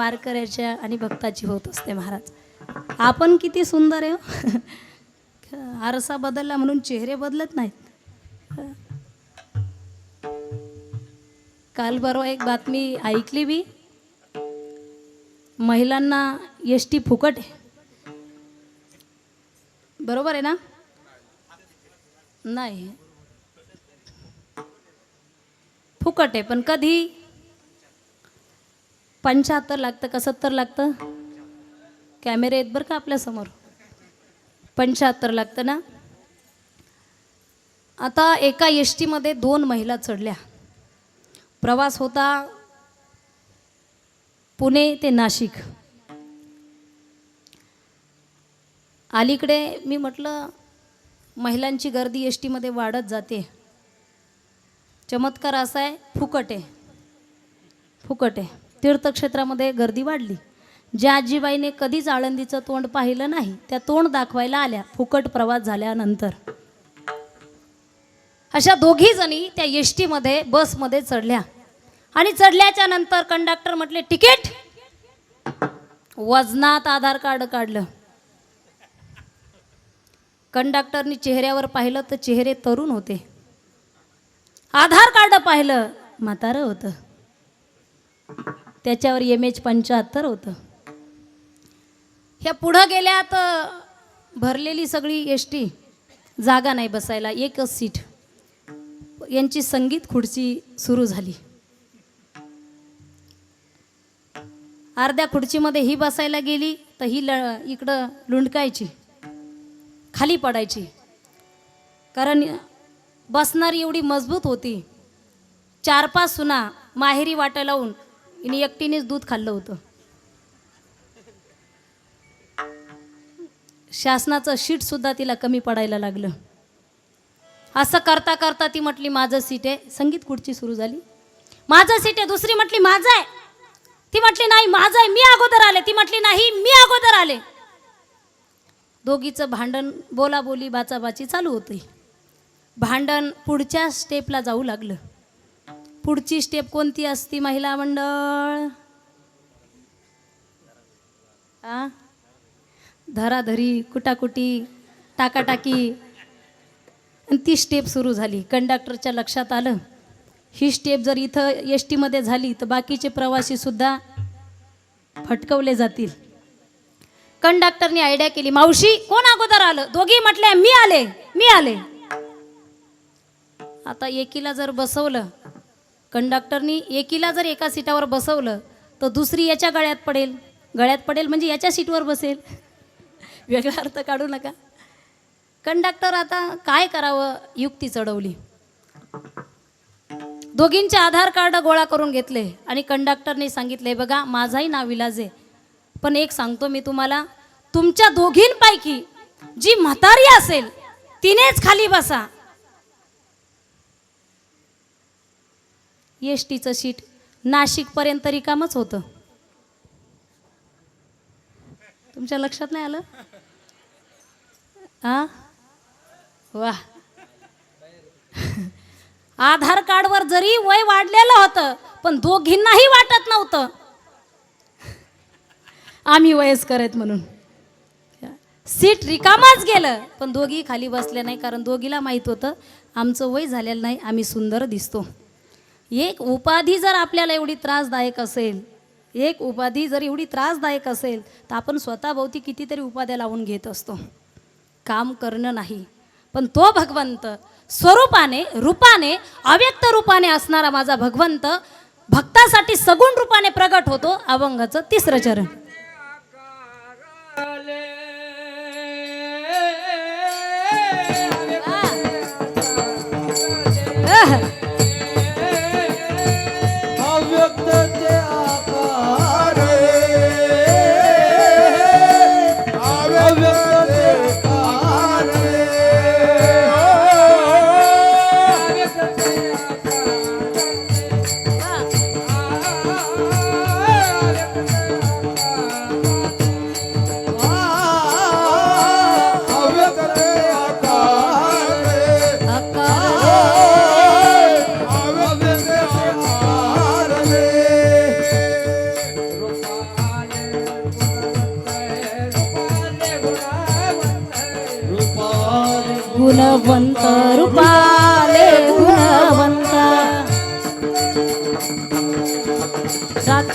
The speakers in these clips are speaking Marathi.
वारकऱ्याच्या आणि भक्ताची होत असते महाराज. आपण किती सुंदर आहे हो. आरसा बदलला म्हणून चेहरे बदलत नाहीत. काल बरोबर एक बातमी ऐकली बी. महिलांना एस टी फुकट आहे. बरोबर आहे ना? नाही. फुकट आहे पण कधी पंच्याहत्तर लागतं का सत्तर लागतं? कॅमेरे आहेत बरं का आपल्यासमोर. पंच्याहत्तर लागतं ना? आता एका एस टीमध्ये दोन महिला चढल्या. प्रवास होता पुणे ते नाशिक. अलीकडे मी म्हटलं महिलांची गर्दी एस टीमध्ये वाढत जाते. चमत्कार असा आहे फुकट आहे. फुकट आहे. तीर्थक्षेत्रामध्ये गर्दी वाढली. ज्या आजीबाईने कधीच आळंदीचं तोंड पाहिलं नाही त्या तोंड दाखवायला आल्या. फुकट प्रवास झाल्यानंतर. अशा दोघी जणी त्या एस टीमध्ये बसमध्ये चढल्या. आणि चढल्याच्या नंतर कंडक्टर म्हटले तिकीट? वजनात आधार कार्ड काढलं. कंडक्टरनी चेहऱ्यावर पाहिलं तर चेहरे तरुण होते. आधार कार्ड पाहिलं म्हातारं होतं. त्याच्यावर एम एच पंच्याहत्तर होतं. ह्या पुढं गेल्या तर भरलेली सगळी एस टी जागा नाही बसायला एकच सीट. यांची संगीत खुर्ची सुरू झाली. अर्ध्या खुर्चीमध्ये ही बसायला गेली तर ही ल इकडं लुंडकायची खाली पडायची. कारण बसणारी एवढी मजबूत होती. चार पाच सुना माहेरी वाटा लावून हिने एकटीनेच दूध खाल्लं होतं. शासनाचं शीटसुद्धा तिला कमी पडायला लागलं. असं करता करता ती म्हटली माझं सीट आहे. संगीत खुर्ची सुरू झाली. माझं सीट आहे. दुसरी म्हटली माझं आहे. ती म्हटली नाही माझं आहे. मी अगोदर आले. ती म्हटली नाही मी अगोदर आले. दोघीचं भांडण बोलाबोली बाचाबाची चालू होती. भांडण पुढच्या स्टेपला जाऊ लागलं. पुढची स्टेप कोणती असती महिला मंडळ? आ? धराधरी कुटाकुटी टाकाटाकी. आणि ती स्टेप सुरू झाली. कंडक्टरच्या लक्षात आलं. ही स्टेप जर इथं एस टीमध्ये झाली तर बाकीचे प्रवासीसुद्धा फटकवले जातील. कंडक्टरने आयडिया केली मावशी कोण अगोदर आलं? दोघी म्हटल्या मी आले मी आले. आता एकीला जर बसवलं कंडक्टरनी एकीला जर एका सीटावर बसवलं तर दुसरी याच्या गळ्यात पडेल. गळ्यात पडेल म्हणजे याच्या सीटवर बसेल. वेगळा अर्थ काढू नका. कंडक्टर आता काय करावं? युक्ती चढवली. दोघींचे आधार कार्ड गोळा करून घेतले आणि कंडक्टरने सांगितले बघा माझाही नाव विलाज आहे. पण एक सांगतो मी तुम्हाला तुमच्या दोघींपैकी जी म्हातारी असेल तिनेच खाली बसा. एस टीचं सीट नाशिकपर्यंत रिकामच होतं. तुमच्या लक्षात नाही आलं? आ? वा. आधार कार्डवर जरी वय वाढलेलं होतं पण दोघींनाही वाटत नव्हतं. आम्ही वयस्कर आहेत म्हणून. सीट रिकामाच गेलं पण दोघी खाली बसल्या नाही कारण दोघीला माहीत होतं आमचं वय झालेलं नाही आम्ही सुंदर दिसतो. एक उपाधी जर आपल्याला एवढी त्रासदायक असेल एक उपाधी जर एवढी त्रासदायक असेल तर आपण स्वतःभोवती कितीतरी उपाध्या लावून घेत असतो. काम करणं नाही पण तो भगवंत स्वरूपाने रूपाने अव्यक्त रूपाने असणारा माझा भगवंत भक्तासाठी सगुण रूपाने प्रगट होतो अभंगाचं तिसरं चरण. आह.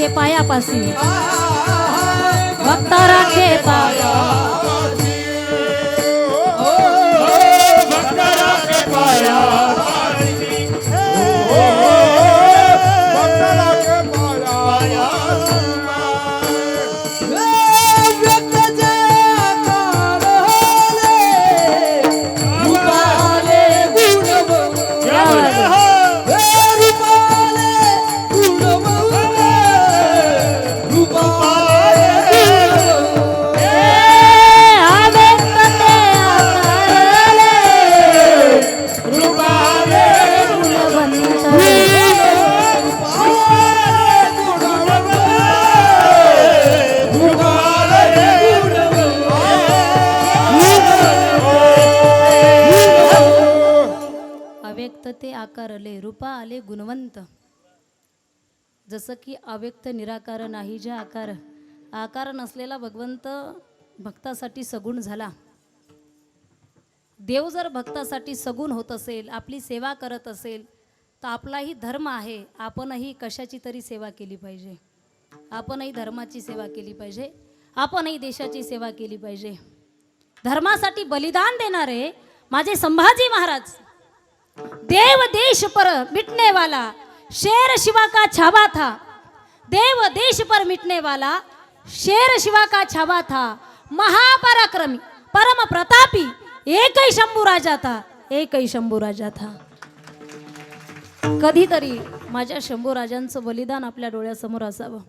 राखे पायापासी भक्त राखे पाया. ते आकारले. रूपा आले गुणवंत. जसं की अव्यक्त निराकार नाही जे आकार. आकार नसलेला भगवंत भक्तासाठी सगुण झाला. देव जर भक्तासाठी सगुण होत असेल आपली सेवा करत असेल तर आपलाही धर्म आहे. आपणही कशाची तरी सेवा केली पाहिजे. आपणही धर्माची सेवा केली पाहिजे. आपणही देशाची सेवा केली पाहिजे. धर्मासाठी बलिदान देणारे माझे संभाजी महाराज देव देश पर मिटने वाला शेर शिवा का छावा था। देव देश पर मिटने वाला शेर शिवा का छावा था। महापराक्रमी परम प्रतापी एक ही शंभू राजा था। एक ही शंभू राजा था। कधीतरी माझ्या शंभू राजांचं बलिदान आपल्या डोळ्यासमोर असावं.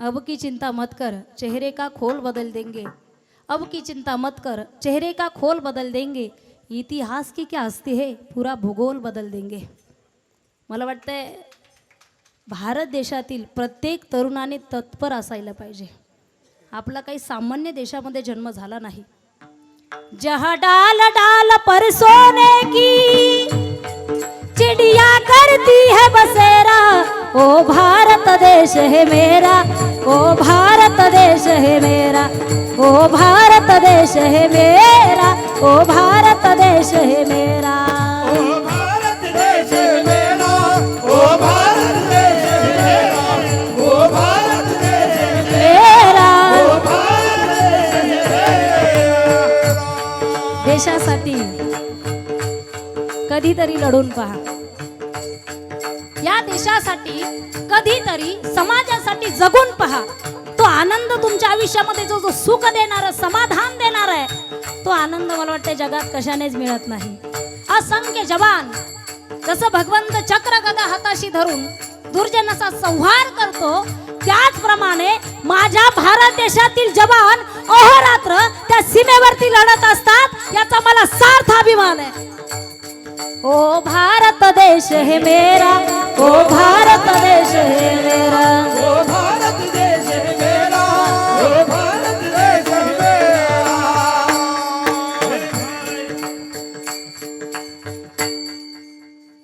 अब की चिंता मत कर चेहरे का खोल बदल देंगे? अब की चिंता मत कर चेहरे का खोल बदल देंगे? इतिहास की क्या हस्ती है? पूरा भूगोल बदल देंगे। मला वाटतंय भारत देशातील प्रत्येक तरुणाने तत्पर असायला पाहिजे. आपला काही सामान्य देशामध्ये जन्म झाला नाही. जहा डाल डाल पर सोने की चिड़िया करती है बसेरा ओ भारत देश है मेरा ओ भारत देश है मेरा ओ भारत देश है मेरा ओ भारत देश है मेरा। भारत देश मेरा ओ भारत देश मेरा ओ भारत देश मेरा। भारत देशासाठी कधीतरी लढून पहा. या कधीतरी समाजासाठी जगून पहा. तो आनंद तुमच्या आयुष्यामध्ये जो जो सुख देणार समाधान देणार आहे तो आनंद मला वाटतं जगात कशानेच मिळत नाही. असंख्य जवान जसं भगवंत चक्र गदा हाताशी धरून दुर्जनाचा संहार करतो त्याचप्रमाणे माझ्या भारत देशातील जवान अहोरात्र त्या सीमेवरती लढत असतात याचा मला सार्थ अभिमान आहे. ओ भारत देश हे मेरा ओ भारत देश है मेरा। ओ भारत देश मेरा। ओ भारत देश मेरा।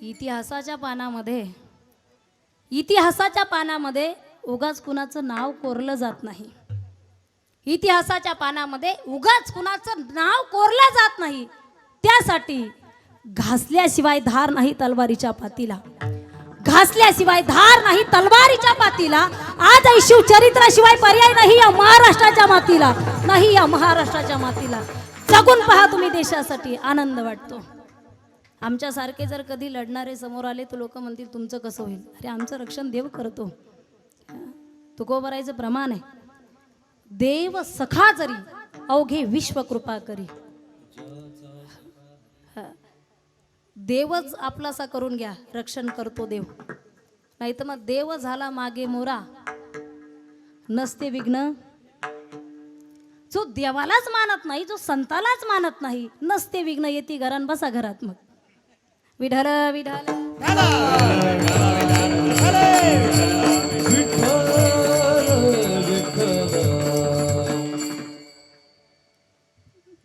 इतिहासाच्या पानामध्ये इतिहासाच्या पानामध्ये उगाच कुणाचं नाव कोरलं जात नाही. इतिहासाच्या पानामध्ये उगाच कुणाचं नाव कोरलं जात नाही. त्यासाठी घासल्याशिवाय धार नाही तलवारीच्या पातीला. घासल्याशिवाय धार नाही तलवारीच्या पातीला आजही शिवचरित्राशिवाय पर्याय नाही या महाराष्ट्राच्या मातीला. नाही या महाराष्ट्राच्या मातीला. जगून पहा तुम्ही देशासाठी. आनंद वाटतो. आमच्यासारखे जर कधी लढणारे समोर आले तर लोक म्हणतील तुमचं कसं होईल? अरे आमचं रक्षण देव करतो. तुकोबरायचं प्रमाण आहे. देव सखा जरी अवघे विश्व कृपा करी हा. देवच आपलासा करून घ्या रक्षण करतो देव. नाही तर मग देव झाला मागे मोरा. नसते विघ्न. जो देवालाच मानत नाही जो संतालाच मानत नाही नसते विघ्न येते घरान बसा घरात मग. विढल विढल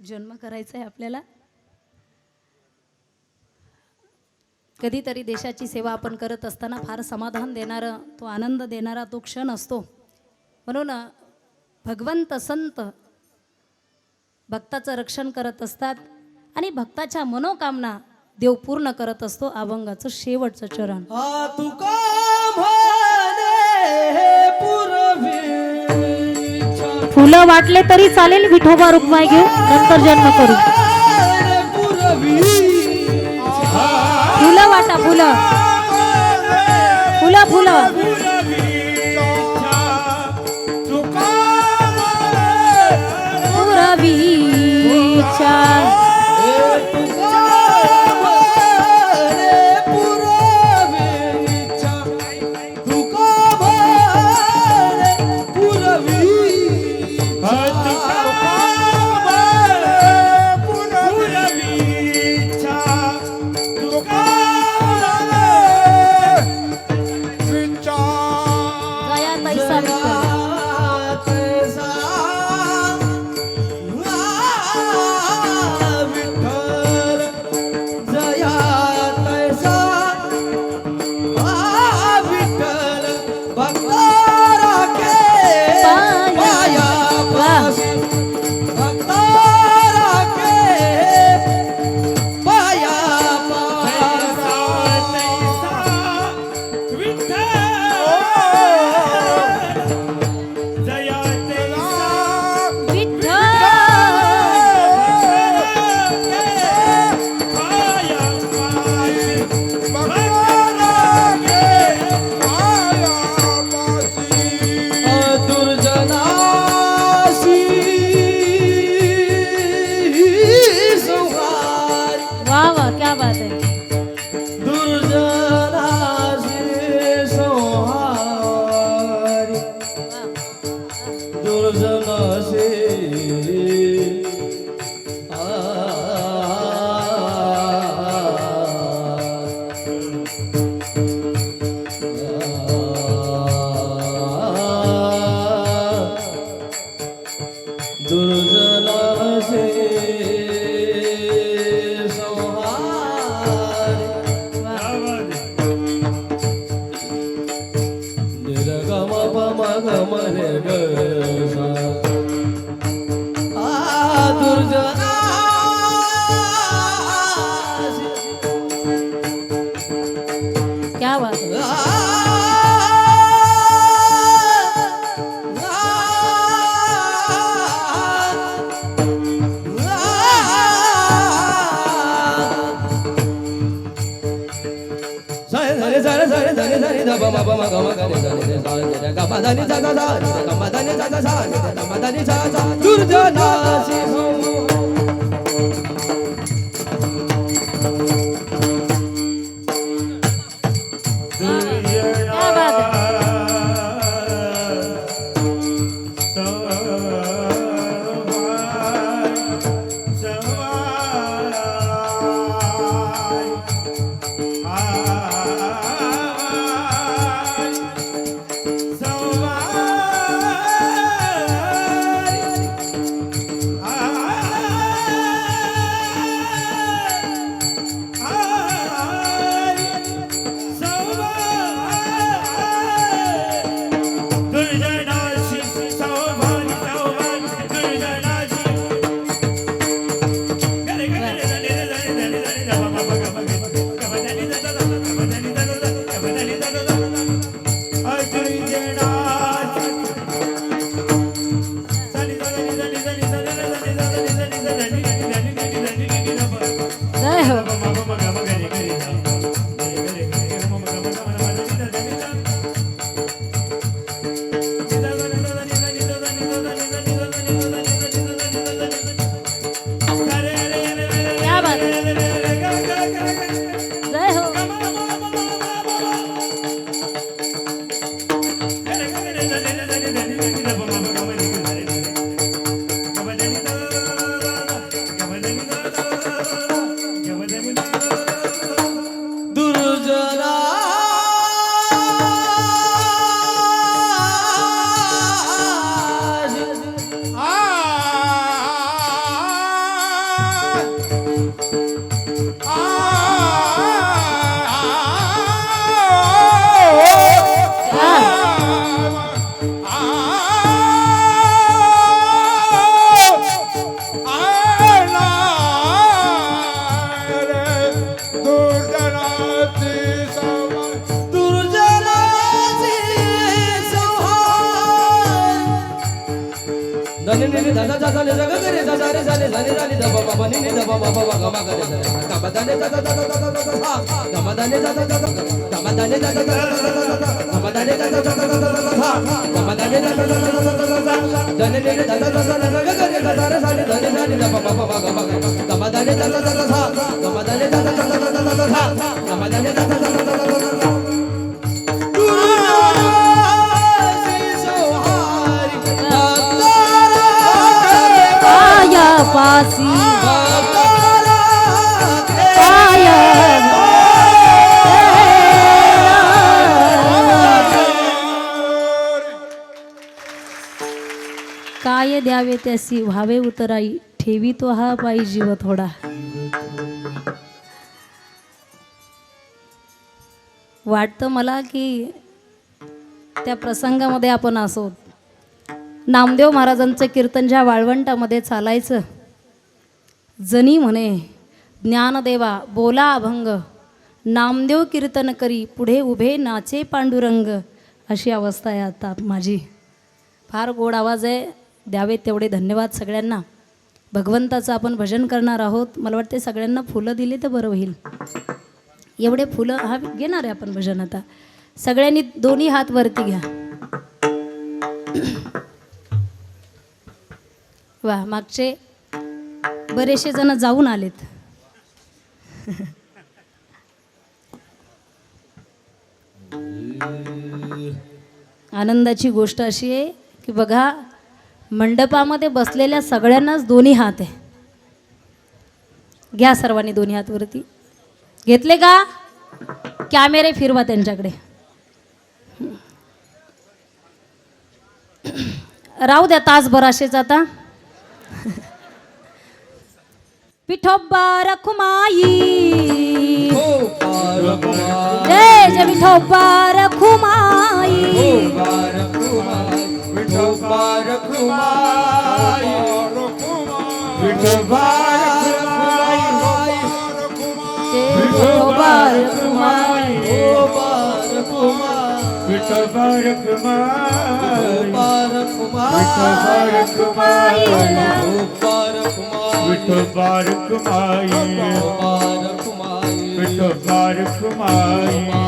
जन्म करायचा आहे आपल्याला. कधीतरी देशाची सेवा आपण करत असताना फार समाधान देणारं तो आनंद देणारा तो क्षण असतो. म्हणून भगवंत संत भक्ताचं रक्षण करत असतात आणि भक्ताच्या मनोकामना देव पूर्ण करत असतो अभंगाचं शेवटचं चरण. तुका म्हणे पुरवी फुलं वाटले तरी चालेल विठोबा रुक्माई घेऊ नंतर जन्म करू. फुलं. फुलं फुलं. दुर्जनासी Pasi द्यावे त्यासी व्हावे उतराई. ठेवी तो हा पायी जीव थोडा. वाटतं मला की त्या प्रसंगामध्ये आपण असो. नामदेव महाराजांचं कीर्तन ज्या वाळवंटामध्ये चालायचं जनी म्हणे ज्ञानदेवा बोला अभंग नामदेव कीर्तन करी पुढे उभे नाचे पांडुरंग अशी अवस्था आहे आता माझी. फार गोड आवाज आहे. द्यावे तेवढे धन्यवाद सगळ्यांना. भगवंताचं आपण भजन करणार आहोत. मला वाटते सगळ्यांना फुलं दिली तर बरं होईल. एवढे फुलं हा घेणार आहे आपण भजन आता. सगळ्यांनी दोन्ही हात वरती घ्या. वा मागचे बरेचसे जण जाऊन आलेत. आनंदाची गोष्ट अशी आहे की बघा मंडपामध्ये बसलेल्या सगळ्यांनाच दोन्ही हात आहे. घ्या सर्वांनी दोन्ही हात वरती. घेतले का? कॅमेरे फिरवा त्यांच्याकडे. राहू द्या तासभर असेच आता. विठोबा रखुमाई. जय जय विठोबा रखुमाई. રખુમાઈ વિઠોબા રખુમાઈ વિઠોબા રખુમાઈ વિઠોબા રખુમાઈ વિઠોબા રખુમાઈ વિઠોબા રખુમાઈ